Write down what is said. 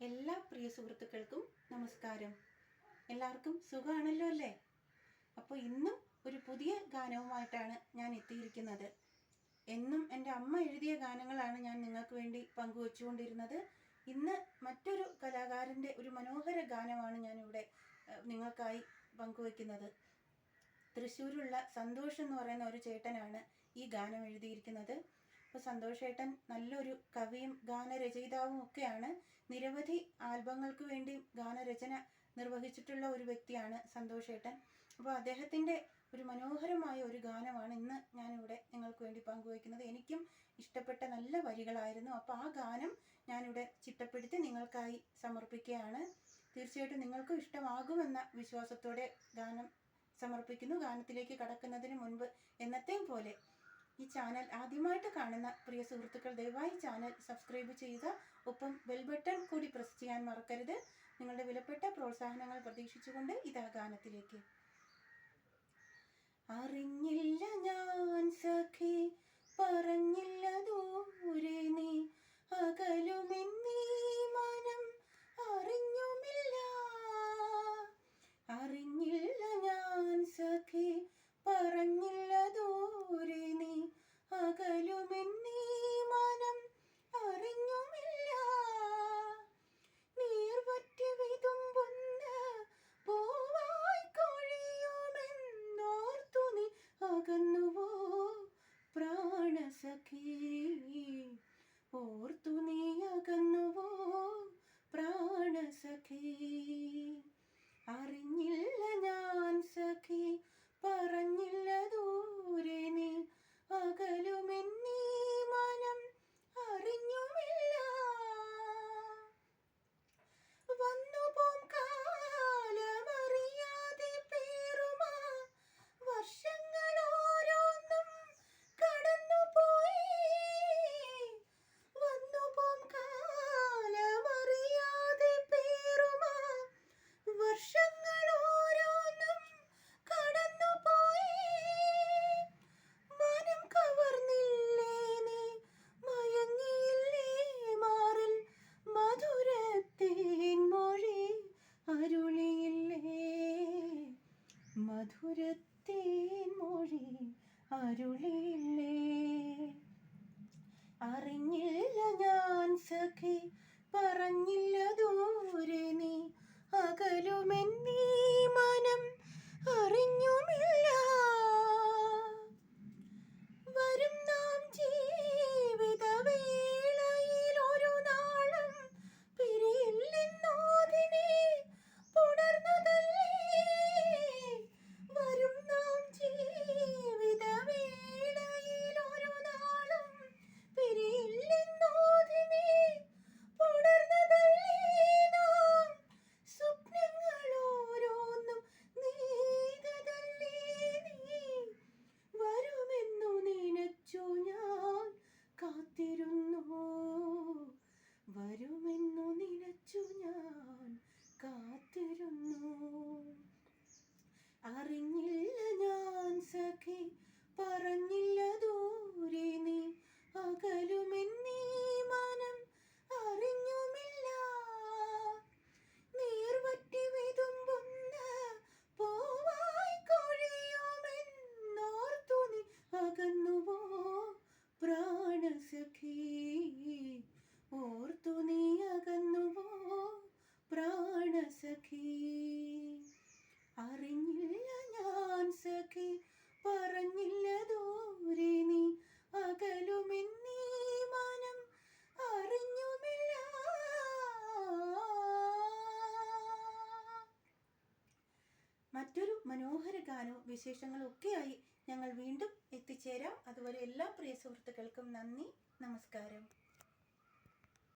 എല്ലാ പ്രിയ സുഹൃത്തുക്കൾക്കും നമസ്കാരം. എല്ലാവർക്കും സുഖമാണല്ലോ അല്ലേ? അപ്പോൾ ഇന്നും ഒരു പുതിയ ഗാനവുമായിട്ടാണ് ഞാൻ എത്തിയിരിക്കുന്നത്. എന്നും എന്റെ അമ്മ എഴുതിയ ഗാനങ്ങളാണ് ഞാൻ നിങ്ങൾക്ക് വേണ്ടി പങ്കുവച്ചുകൊണ്ടിരുന്നത്. ഇന്ന് മറ്റൊരു കലാകാരന്റെ ഒരു മനോഹര ഗാനമാണ് ഞാനിവിടെ നിങ്ങൾക്കായി പങ്കുവയ്ക്കുന്നത്. തൃശ്ശൂരുള്ള സന്തോഷ് എന്ന് പറയുന്ന ഒരു ചേട്ടനാണ് ഈ ഗാനം എഴുതിയിരിക്കുന്നത്. അപ്പോൾ സന്തോഷേട്ടൻ നല്ലൊരു കവിയും ഗാനരചയിതാവും ഒക്കെയാണ്. നിരവധി ആൽബങ്ങൾക്ക് വേണ്ടി ഗാനരചന നിർവഹിച്ചിട്ടുള്ള ഒരു വ്യക്തിയാണ് സന്തോഷേട്ടൻ. അപ്പോൾ അദ്ദേഹത്തിന്റെ ഒരു മനോഹരമായ ഒരു ഗാനമാണ് ഇന്ന് ഞാനിവിടെ നിങ്ങൾക്ക് വേണ്ടി പങ്കുവയ്ക്കുന്നത്. എനിക്കും ഇഷ്ടപ്പെട്ട നല്ല വരികളായിരുന്നു. അപ്പോൾ ആ ഗാനം ഞാനിവിടെ ചിട്ടപ്പെടുത്തി നിങ്ങൾക്കായി സമർപ്പിക്കുകയാണ്. തീർച്ചയായിട്ടും നിങ്ങൾക്കും ഇഷ്ടമാകുമെന്ന വിശ്വാസത്തോടെ ഗാനം സമർപ്പിക്കുന്നു. ഗാനത്തിലേക്ക് കടക്കുന്നതിന് മുൻപ് എന്നത്തെയും പോലെ ഈ ചാനൽ ആദ്യമായിട്ട് കാണുന്ന പ്രിയ സുഹൃത്തുക്കൾ ദയവായി ചാനൽ സബ്സ്ക്രൈബ് ചെയ്യുക ഒപ്പം ബെൽ ബട്ടൺ കൂടി പ്രസ് ചെയ്യാൻ മറക്കരുത്. നിങ്ങളുടെ വിലപ്പെട്ട പ്രോത്സാഹനങ്ങൾ പ്രതീക്ഷിച്ചുകൊണ്ട് ഇതാ ഗാനത്തിലേക്ക്. അറിഞ്ഞില്ല ഞാൻ സഖി പറഞ്ഞില്ല ദൂരെ നീ അറിഞ്ഞില്ല ഞാൻ സഖി പറഞ്ഞില്ല അരുളിയില്ലേ അറിഞ്ഞില്ല ഞാൻ സഖി പറഞ്ഞില്ല ദൂരെ നീ. വരുമെന്നു നിലച്ചു ഞാൻ കാത്തിരുന്നു. അറിഞ്ഞില്ല ഞാൻ സഖി പറഞ്ഞില്ല മനോഹര ഗാനവും വിശേഷങ്ങളും ഒക്കെയായി ഞങ്ങൾ വീണ്ടും എത്തിച്ചേരാം. അതുവരെ എല്ലാ പ്രിയ സുഹൃത്തുക്കൾക്കും നന്ദി നമസ്കാരം.